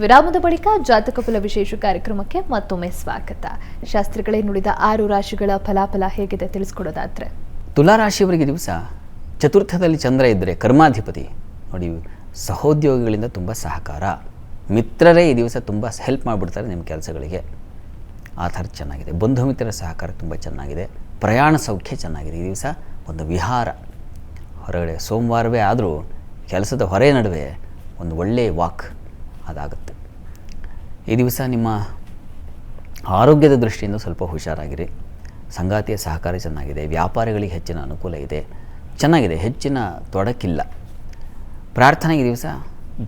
ವಿರಾಮದ ಬಳಿಕ ಜಾತಕ ಫಲ ವಿಶೇಷ ಕಾರ್ಯಕ್ರಮಕ್ಕೆ ಮತ್ತೊಮ್ಮೆ ಸ್ವಾಗತ. ಶಾಸ್ತ್ರಿಗಳೇ ನುಡಿದ ಆರು ರಾಶಿಗಳ ಫಲಾಫಲ ಹೇಗಿದೆ ತಿಳಿಸ್ಕೊಡೋದಾದ್ರೆ? ತುಲಾರಾಶಿಯವರಿಗೆ ದಿವಸ ಚತುರ್ಥದಲ್ಲಿ ಚಂದ್ರ ಇದ್ದರೆ ಕರ್ಮಾಧಿಪತಿ. ನೋಡಿ, ಸಹೋದ್ಯೋಗಿಗಳಿಂದ ತುಂಬ ಸಹಕಾರ. ಮಿತ್ರರೇ ಈ ದಿವಸ ತುಂಬ ಹೆಲ್ಪ್ ಮಾಡಿಬಿಡ್ತಾರೆ ನಿಮ್ಮ ಕೆಲಸಗಳಿಗೆ. ಆ ಥರ ಚೆನ್ನಾಗಿದೆ. ಬಂಧು ಮಿತ್ರರ ಸಹಕಾರ ತುಂಬ ಚೆನ್ನಾಗಿದೆ. ಪ್ರಯಾಣ ಸೌಖ್ಯ ಚೆನ್ನಾಗಿದೆ ಈ ದಿವಸ. ಒಂದು ವಿಹಾರ. ಹೊರಗಡೆ ಸೋಮವಾರವೇ ಆದರೂ ಕೆಲಸದ ಹೊರೆ ನಡುವೆ ಒಂದು ಒಳ್ಳೆಯ ವಾಕ್ ಅದಾಗುತ್ತೆ. ಈ ದಿವಸ ನಿಮ್ಮ ಆರೋಗ್ಯದ ದೃಷ್ಟಿಯಿಂದ ಸ್ವಲ್ಪ ಹುಷಾರಾಗಿರಿ. ಸಂಗಾತಿಯ ಸಹಕಾರ ಚೆನ್ನಾಗಿದೆ. ವ್ಯಾಪಾರಿಗಳಿಗೆ ಹೆಚ್ಚಿನ ಅನುಕೂಲ ಇದೆ. ಚೆನ್ನಾಗಿದೆ. ಹೆಚ್ಚಿನ ತೊಡಕಿಲ್ಲ. ಪ್ರಾರ್ಥನೆಗೆ ದಿವಸ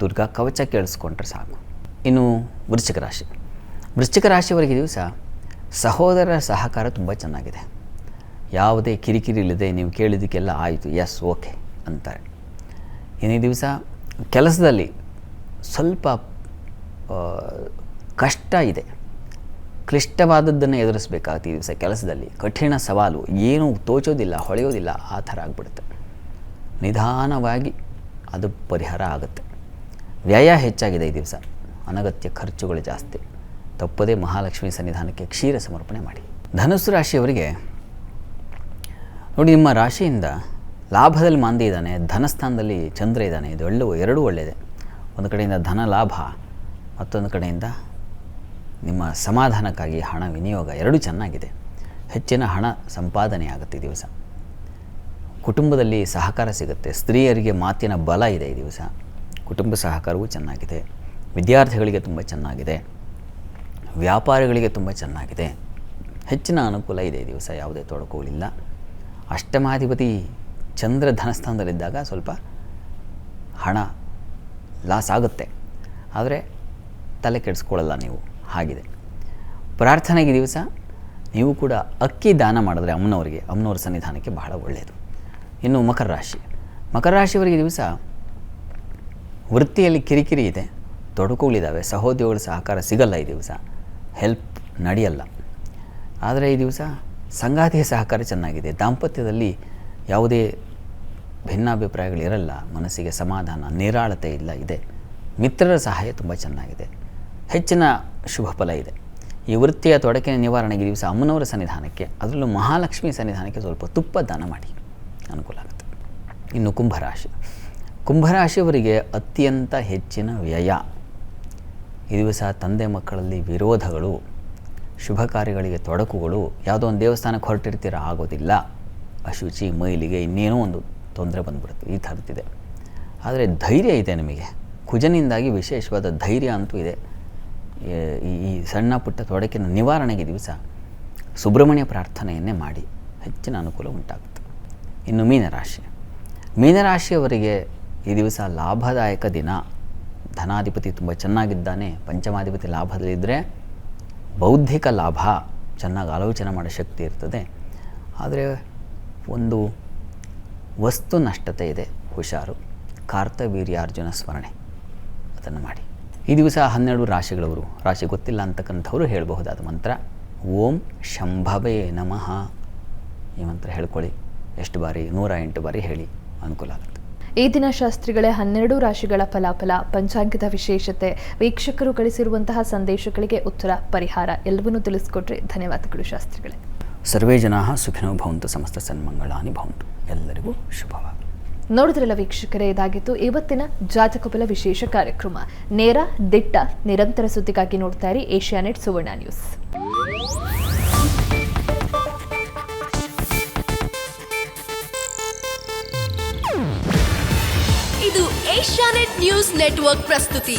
ದುರ್ಗಾ ಕವಚ ಕೇಳಿಸ್ಕೊಂಡ್ರೆ ಸಾಕು. ಇನ್ನು ವೃಶ್ಚಿಕ ರಾಶಿ. ವೃಶ್ಚಿಕ ರಾಶಿಯವರಿಗೆ ದಿವಸ ಸಹೋದರರ ಸಹಕಾರ ತುಂಬ ಚೆನ್ನಾಗಿದೆ. ಯಾವುದೇ ಕಿರಿಕಿರಿ ಇಲ್ಲದೆ ನೀವು ಕೇಳಿದ್ದಕ್ಕೆಲ್ಲ ಆಯಿತು. ಎಸ್ ಓಕೆ ಅಂತಾರೆ. ಇನ್ನು ದಿವಸ ಕೆಲಸದಲ್ಲಿ ಸ್ವಲ್ಪ ಕಷ್ಟ ಇದೆ. ಕ್ಲಿಷ್ಟವಾದದ್ದನ್ನು ಈ ದಿವಸ ಕೆಲಸದಲ್ಲಿ. ಕಠಿಣ ಸವಾಲು, ಏನೂ ತೋಚೋದಿಲ್ಲ, ಹೊಳೆಯೋದಿಲ್ಲ, ಆ ಥರ ಆಗಿಬಿಡುತ್ತೆ. ನಿಧಾನವಾಗಿ ಅದು ಪರಿಹಾರ ಆಗುತ್ತೆ. ವ್ಯಯ ಹೆಚ್ಚಾಗಿದೆ ಈ ದಿವಸ. ಅನಗತ್ಯ ಖರ್ಚುಗಳು ಜಾಸ್ತಿ. ತಪ್ಪದೇ ಮಹಾಲಕ್ಷ್ಮಿ ಸನ್ನಿಧಾನಕ್ಕೆ ಕ್ಷೀರ ಸಮರ್ಪಣೆ ಮಾಡಿ. ಧನುಸ್ಸು ರಾಶಿಯವರಿಗೆ, ನೋಡಿ, ನಿಮ್ಮ ರಾಶಿಯಿಂದ ಲಾಭದಲ್ಲಿ ಮಾಂದಿ ಇದ್ದಾನೆ, ಧನಸ್ಥಾನದಲ್ಲಿ ಚಂದ್ರ ಇದ್ದಾನೆ, ಇದು ಒಳ್ಳೆ ಎರಡೂ ಒಳ್ಳೆಯದೆ ಒಂದು ಕಡೆಯಿಂದ ಧನ ಲಾಭ, ಮತ್ತೊಂದು ಕಡೆಯಿಂದ ನಿಮ್ಮ ಸಮಾಧಾನಕ್ಕಾಗಿ ಹಣ ವಿನಿಯೋಗ ಎರಡೂ ಚೆನ್ನಾಗಿದೆ. ಹೆಚ್ಚಿನ ಹಣ ಸಂಪಾದನೆ ಆಗುತ್ತೆ ಈ ದಿವಸ. ಕುಟುಂಬದಲ್ಲಿ ಸಹಕಾರ ಸಿಗುತ್ತೆ. ಸ್ತ್ರೀಯರಿಗೆ ಮಾತಿನ ಬಲ ಇದೆ ಈ ದಿವಸ. ಕುಟುಂಬ ಸಹಕಾರವೂ ಚೆನ್ನಾಗಿದೆ. ವಿದ್ಯಾರ್ಥಿಗಳಿಗೆ ತುಂಬ ಚೆನ್ನಾಗಿದೆ. ವ್ಯಾಪಾರಿಗಳಿಗೆ ತುಂಬ ಚೆನ್ನಾಗಿದೆ. ಹೆಚ್ಚಿನ ಅನುಕೂಲ ಇದೆ ಈ ದಿವಸ, ಯಾವುದೇ ತೊಡಕುಗಳಿಲ್ಲ. ಅಷ್ಟಮಾಧಿಪತಿ ಚಂದ್ರ ಧನಸ್ಥಾನದಲ್ಲಿದ್ದಾಗ ಸ್ವಲ್ಪ ಹಣ ಲಾಸ್ ಆಗುತ್ತೆ. ಆದರೆ ತಲೆ ಕೆಡಿಸ್ಕೊಳ್ಳಲ್ಲ ನೀವು. ಹಾಗಿದೆ. ಪ್ರಾರ್ಥನೆಗೆ ದಿವಸ ನೀವು ಕೂಡ ಅಕ್ಕಿ ದಾನ ಮಾಡಿದ್ರೆ ಅಮ್ಮನವರಿಗೆ, ಅಮ್ಮನವ್ರ ಸನ್ನಿಧಾನಕ್ಕೆ ಬಹಳ ಒಳ್ಳೆಯದು ಇನ್ನು ಮಕರ ರಾಶಿ. ಮಕರ ರಾಶಿಯವರಿಗೆ ದಿವಸ ವೃತ್ತಿಯಲ್ಲಿ ಕಿರಿಕಿರಿ ಇದೆ. ತೊಡಕುಗಳಿದ್ದಾವೆ ಸಹೋದ್ಯೋಗಿಗಳ ಸಹಕಾರ ಸಿಗಲ್ಲ ಈ ದಿವಸ. ಹೆಲ್ಪ್ ನಡೆಯಲ್ಲ. ಆದರೆ ಈ ದಿವಸ ಸಂಗಾತಿಯ ಸಹಕಾರ ಚೆನ್ನಾಗಿದೆ. ದಾಂಪತ್ಯದಲ್ಲಿ ಯಾವುದೇ ಭಿನ್ನಾಭಿಪ್ರಾಯಗಳಿರಲ್ಲ, ಮನಸ್ಸಿಗೆ ಸಮಾಧಾನ, ನಿರಾಳತೆ ಇಲ್ಲ, ಇದೆ. ಮಿತ್ರರ ಸಹಾಯ ತುಂಬ ಚೆನ್ನಾಗಿದೆ. ಹೆಚ್ಚಿನ ಶುಭ ಫಲ ಇದೆ. ಈ ವೃತ್ತಿಯ ತೊಡಕಿನ ನಿವಾರಣೆಗೆ ದಿವಸ ಅಮ್ಮನವರ ಸನ್ನಿಧಾನಕ್ಕೆ, ಅದರಲ್ಲೂ ಮಹಾಲಕ್ಷ್ಮಿ ಸನ್ನಿಧಾನಕ್ಕೆ ಸ್ವಲ್ಪ ತುಪ್ಪ ದಾನ ಮಾಡಿ. ಅನುಕೂಲ ಆಗುತ್ತೆ. ಇನ್ನು ಕುಂಭರಾಶಿ. ಕುಂಭರಾಶಿಯವರಿಗೆ ಅತ್ಯಂತ ಹೆಚ್ಚಿನ ವ್ಯಯ. ಈ ದಿವಸ ತಂದೆ ಮಕ್ಕಳಲ್ಲಿ ವಿರೋಧಗಳು, ಶುಭ ಕಾರ್ಯಗಳಿಗೆ ತೊಡಕುಗಳು, ಯಾವುದೋ ಒಂದು ದೇವಸ್ಥಾನಕ್ಕೆ ಹೊರಟಿರ್ತೀರ ಆಗೋದಿಲ್ಲ. ಅಶುಚಿ, ಮೈಲಿಗೆ ಇನ್ನೇನೋ ಒಂದು ತೊಂದರೆ ಬಂದ್ಬಿಡುತ್ತೆ, ಈ ಥರದ್ದಿದೆ ಆದರೆ ಧೈರ್ಯ ಇದೆ ನಿಮಗೆ. ಕುಜನಿಂದಾಗಿ ವಿಶೇಷವಾದ ಧೈರ್ಯ ಅಂತೂ ಇದೆ. ಈ ಸಣ್ಣ ಪುಟ್ಟ ತೊಡಕಿನ ನಿವಾರಣೆಗೆ ದಿವಸ ಸುಬ್ರಹ್ಮಣ್ಯ ಪ್ರಾರ್ಥನೆಯನ್ನೇ ಮಾಡಿ ಹೆಚ್ಚಿನ ಅನುಕೂಲ ಉಂಟಾಗುತ್ತೆ. ಇನ್ನು ಮೀನರಾಶಿ. ಮೀನರಾಶಿಯವರಿಗೆ ಈ ದಿವಸ ಲಾಭದಾಯಕ ದಿನ. ಧನಾಧಿಪತಿ ತುಂಬ ಚೆನ್ನಾಗಿದ್ದಾನೆ, ಪಂಚಮಾಧಿಪತಿ ಲಾಭದಲ್ಲಿದ್ದರೆ ಬೌದ್ಧಿಕ ಲಾಭ. ಚೆನ್ನಾಗಿ ಆಲೋಚನೆ ಮಾಡೋ ಶಕ್ತಿ ಇರ್ತದೆ. ಆದರೆ ಒಂದು ವಸ್ತು ನಷ್ಟತೆ ಇದೆ, ಹುಷಾರು. ಕಾರ್ತವೀರ್ಯಾರ್ಜುನ ಸ್ಮರಣೆ. ಅದನ್ನು ಮಾಡಿ. ಈ ದಿವಸ ಹನ್ನೆರಡು ರಾಶಿಗಳವರು, ರಾಶಿ ಗೊತ್ತಿಲ್ಲ ಅಂತಕ್ಕಂಥವರು ಹೇಳಬಹುದಾದ ಮಂತ್ರ, ಓಂ ಶಂಭವೇ ನಮಃ. ಈ ಮಂತ್ರ ಹೇಳ್ಕೊಳ್ಳಿ. ಎಷ್ಟು ಬಾರಿ? ನೂರ ಎಂಟು ಬಾರಿ ಹೇಳಿ. ಅನುಕೂಲ ಆಗುತ್ತೆ. ಈ ದಿನ ಶಾಸ್ತ್ರಿಗಳೇ ಹನ್ನೆರಡು ರಾಶಿಗಳ ಫಲಾಫಲ ಪಂಚಾಂಗದ ವಿಶೇಷತೆ, ವೀಕ್ಷಕರು ಕಳಿಸಿರುವಂತಹ ಸಂದೇಶಗಳಿಗೆ ಉತ್ತರ, ಪರಿಹಾರ ಎಲ್ಲವನ್ನೂ ತಿಳಿಸ್ಕೊಟ್ರೆ ಧನ್ಯವಾದಗಳು ಶಾಸ್ತ್ರಿಗಳೇ. ಸರ್ವೇ ಜನಾ ಸುಖಿನೋ ಭವಂತು ಸಮಸ್ತ ಸನ್ಮಂಗಳಾನಿ ಭವಂತು. ಎಲ್ಲರಿಗೂ ಶುಭವಾಗಲಿ ನೋಡಿದ್ರಲ್ಲ ವೀಕ್ಷಕರೇ ಇದಾಗಿತ್ತು ಇವತ್ತಿನ ಜಾತಕ ವಿಶೇಷ ಕಾರ್ಯಕ್ರಮ. ನೇರ ದಿಟ್ಟ ನಿರಂತರ ಸುದ್ದಿಗಾಗಿ ನೋಡ್ತಾ ಇರಿ ಏಷ್ಯಾನೆಟ್ ಸುವರ್ಣ ನ್ಯೂಸ್. ಇದು ಏಷ್ಯಾನೆಟ್ ನ್ಯೂಸ್ ನೆಟ್ವರ್ಕ್ ಪ್ರಸ್ತುತಿ.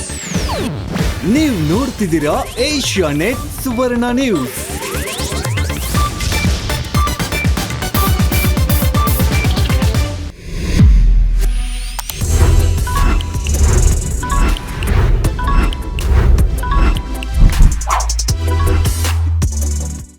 ನೀವು ನೋಡ್ತಿದ್ದೀರಾ ಏಷ್ಯಾ ನೆಟ್ ಸುವರ್ಣ ನ್ಯೂಸ್.